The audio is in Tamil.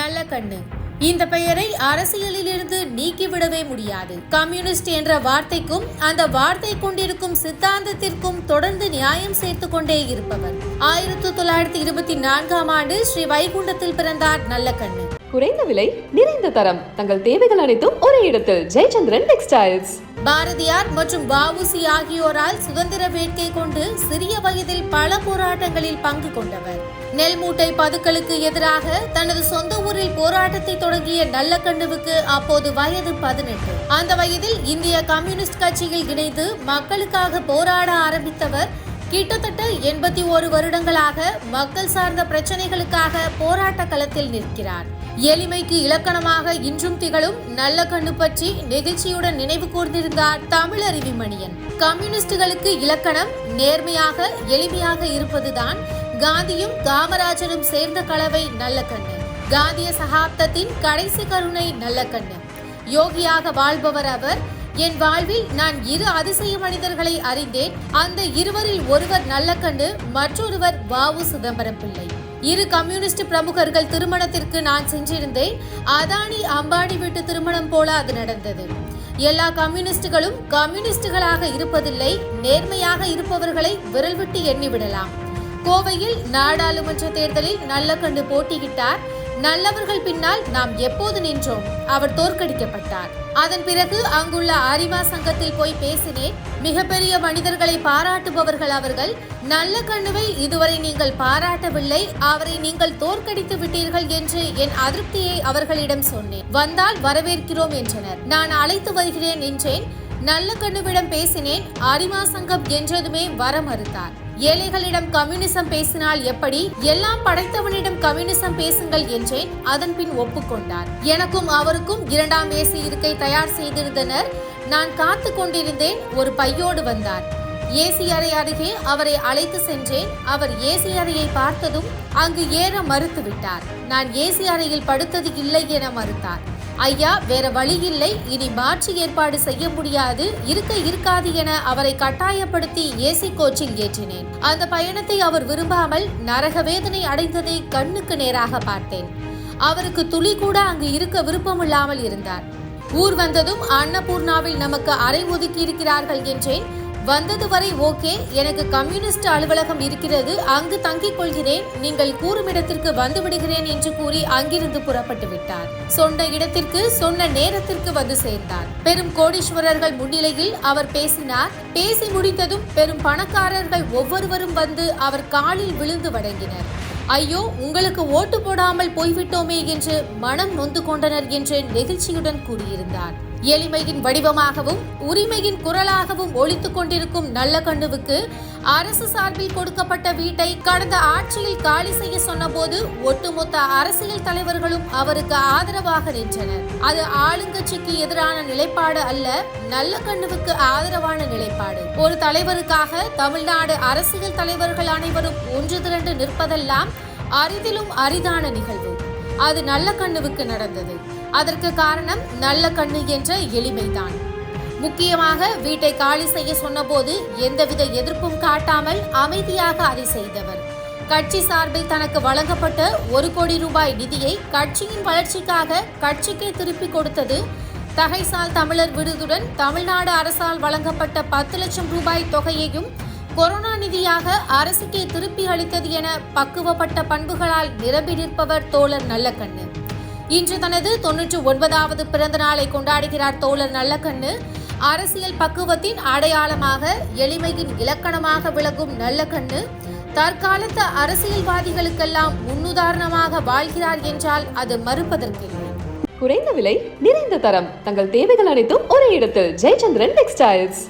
நல்ல கண்ணு. இந்த பெயரை அரசியலிலிருந்து நீக்கிவிடவே முடியாது. கம்யூனிஸ்ட் என்ற வார்த்தைக்கும் அந்த வார்த்தை கொண்டிருக்கும் சித்தாந்தத்திற்கும் தொடர்ந்து நியாயம் சேர்த்து கொண்டே இருப்பவர். ஆயிரத்தி தொள்ளாயிரத்தி இருபத்தி நான்காம் ஆண்டு ஸ்ரீ வைகுண்டத்தில் பிறந்தார் நல்ல கண்ணு. குறைந்த விலை நிறைந்த தரம். தங்கள் தேவைகள் அனைத்தும் ஒரே இடத்தில். ஜெயச்சந்திரன் டெக்ஸ்டைல்ஸ். பாரதியார் மற்றும் வஉசி ஆகியோரால் சுதந்திர வேட்கை கொண்டு சிறிய வயதில் பல போராட்டங்களில் பங்கு கொண்டவர். நெல் மூட்டை பதுக்கலுக்கு எதிராக தனது சொந்த ஊரில் போராட்டத்தை தொடங்கிய நல்லக்கண்ணுவுக்கு அப்போது வயது பதினெட்டு. அந்த வயதில் இந்திய கம்யூனிஸ்ட் கட்சியில் இணைந்து மக்களுக்காக போராட ஆரம்பித்தவர் கிட்டத்தட்ட எண்பத்தி ஒரு வருடங்களாக மக்கள் சார்ந்த பிரச்சனைகளுக்காக போராட்ட களத்தில் நிற்கிறார். எளிமைக்கு இலக்கணமாக இன்றும் திகழும் நல்ல கண்ணு பற்றி நெகிழ்ச்சியுடன் நினைவு கூர்ந்திருந்தார் தமிழருவி மணியன் கம்யூனிஸ்டுகளுக்கு இலக்கணம் நேர்மையாக எளிமையாக இருப்பதுதான் காந்தியும் காமராஜரும் சேர்ந்த கலவை நல்ல கண்ணு. காந்திய சகாப்தத்தின் கடைசி கருணை நல்ல கண்ணு. யோகியாக வாழ்பவர் அவர் என் வாழ்வில் நான் இரு அதிசய மனிதர்களை அறிந்தேன். அந்த இருவரில் ஒருவர் நல்லக்கண்ணு மற்றொருவர் வாவு சிதம்பரம் பிள்ளை. இரு கம்யூனிஸ்ட் பிரமுகர்கள் திருமணத்திற்கு நான் சென்றிருந்தேன். அதானி அம்பானி வீட்டு திருமணம் போல அது நடந்தது. எல்லா கம்யூனிஸ்டுகளும் கம்யூனிஸ்டுகளாக இருப்பதில்லை நேர்மையாக இருப்பவர்களை விரல் விட்டு எண்ணிவிடலாம். கோவையில் நாடாளுமன்ற தேர்தலில் நல்ல கண்டு போட்டியிட்டார் நல்லவர்கள் பின்னால் நாம் எப்போது நின்றோம்? அவர் தோற்கடிக்கப்பட்டார். அதன் பிறகு அங்குள்ள அறிவா சங்கத்தில் போய் பேசினேன். மிகப்பெரிய மனிதர்களை பாராட்டுபவர்கள் அவர்கள் நல்ல கண்ணுவை இதுவரை நீங்கள் பாராட்டவில்லை. அவரை நீங்கள் தோற்கடித்து விட்டீர்கள் என்று என் அதிருப்தியை அவர்களிடம் சொன்னேன். வந்தால் வரவேற்கிறோம் என்றனர். நான் அழைத்து வருகிறேன் என்றேன். நல்ல கண்ணுவிடம் பேசினேன். அரிமா சங்கம் என்றதுமே வர மறுத்தார். ஏழைகளிடம் கம்யூனிசம் பேசினால் எப்படி? எல்லாம் படைத்தவனிடம் கம்யூனிசம் பேசுங்கள் என்றேன். அதன் பின் ஒப்புக்கொண்டார். எனக்கும் அவருக்கும் இரண்டாம் ஏசி இருக்கை தயார் செய்திருந்தனர். நான் காத்து கொண்டிருந்தேன். ஒரு பையோடு வந்தார். ஏசி அறை அருகே அவரை அழைத்து சென்றேன். அவர் ஏசி அறையை பார்த்ததும் அங்கு ஏற மறுத்துவிட்டார். நான் ஏசி அறையில் படுத்தது இல்லை என மறுத்தார். ஐயா வேற வழி இல்லை. இனி மாற்று ஏற்பாடு செய்ய முடியாது. இருக்க இருக்காது என அவரை கட்டாயப்படுத்தி ஏசி கோச்சில் ஏற்றினேன். அந்த பயணத்தை அவர் விரும்பாமல் நரக வேதனை அடைந்ததை கண்ணுக்கு நேராக பார்த்தேன். அவருக்கு துளி கூட அங்கு இருக்க விருப்பமில்லாமல் இருந்தார். ஊர் வந்ததும் அன்னபூர்ணாவில் நமக்கு அறை ஒதுக்கி இருக்கிறார்கள் என்றேன். வந்தது வரை ஓகே எனக்கு கம்யூனிஸ்ட் அலுவலகம் இருக்கிறது அங்கு தங்கிக் கொள்கிறேன் நீங்கள் கூறும் இடத்திற்கு வந்து விடுகிறேன் என்று கூறி அங்கிருந்து புறப்பட்டு விட்டார். சொன்ன இடத்திற்கு சொன்ன நேரத்திற்கு வந்து சேர்ந்தார். பெரும் கோடீஸ்வரர்கள் முன்னிலையில் அவர் பேசினார். பேசி முடித்ததும் பெரும் பணக்காரர்கள் ஒவ்வொருவரும் வந்து அவர் காலில் விழுந்து வணங்கினர். ஐயோ உங்களுக்கு ஓட்டு போடாமல் போய்விட்டோமே என்று மனம் நொந்து கொண்டனர் என்று நெகிழ்ச்சியுடன் கூறியிருந்தார். எளிமையின் வடிவமாகவும் உரிமையின் குரலாகவும் ஒழித்துக் கொண்டிருக்கும் நல்ல கண்ணுவுக்கு அரசு சார்பில் கொடுக்கப்பட்ட வீட்டை கடந்த ஆட்சியில் காலி செய்ய சொன்னபோது ஒட்டுமொத்த அரசியல் தலைவர்களும் அவருக்கு ஆதரவாக நின்றனர். அது ஆளுங்கட்சிக்கு எதிரான நிலைப்பாடு அல்ல நல்ல கண்ணுவுக்கு ஆதரவான நிலைப்பாடு. ஒரு தலைவருக்காக தமிழ்நாடு அரசியல் தலைவர்கள் அனைவரும் ஒன்று திரண்டு நிற்பதெல்லாம் அரிதிலும் அரிதான நிகழ்வு. அது நல்ல கண்ணுவுக்கு நடந்தது. அதற்கு காரணம் நல்ல கண்ணு என்ற எளிமைதான். முக்கியமாக வீட்டை காலி செய்ய சொன்னபோது எந்தவித எதிர்ப்பும் காட்டாமல் அமைதியாக அதை செய்தவர். கட்சி சார்பில் தனக்கு வழங்கப்பட்ட ஒரு கோடி ரூபாய் நிதியை கட்சியின் வளர்ச்சிக்காக கட்சிக்கே திருப்பி கொடுத்தது தகைசால் தமிழர் விருதுடன் தமிழ்நாடு அரசால் வழங்கப்பட்ட பத்து லட்சம் ரூபாய் தொகையையும் கொரோனா நிதியாக அரசுக்கே திருப்பி அளித்தது என பக்குவப்பட்ட பண்புகளால் நிரம்பி நிற்பவர் தோழர் நல்லக்கண்ணு. இன்று தனது தொன்னூற்று ஒன்பதாவது பிறந்த நாளை கொண்டாடுகிறார் தோழர் நல்லக்கண்ணு. அரசியல் பக்குவத்தின் அடையாளமாக எளிமையின் இலக்கணமாக விளங்கும் நல்லக்கண்ணு தற்காலத்து அரசியல்வாதிகளுக்கெல்லாம் முன்னுதாரணமாக வாழ்கிறார் என்றால் அது மறுப்பதற்கில்லை குறைந்த விலை நிறைந்த தரம் தங்கள் தேவைகள் அனைத்தும் ஒரே இடத்தில். ஜெயச்சந்திரன் டெக்ஸ்டைல்ஸ்.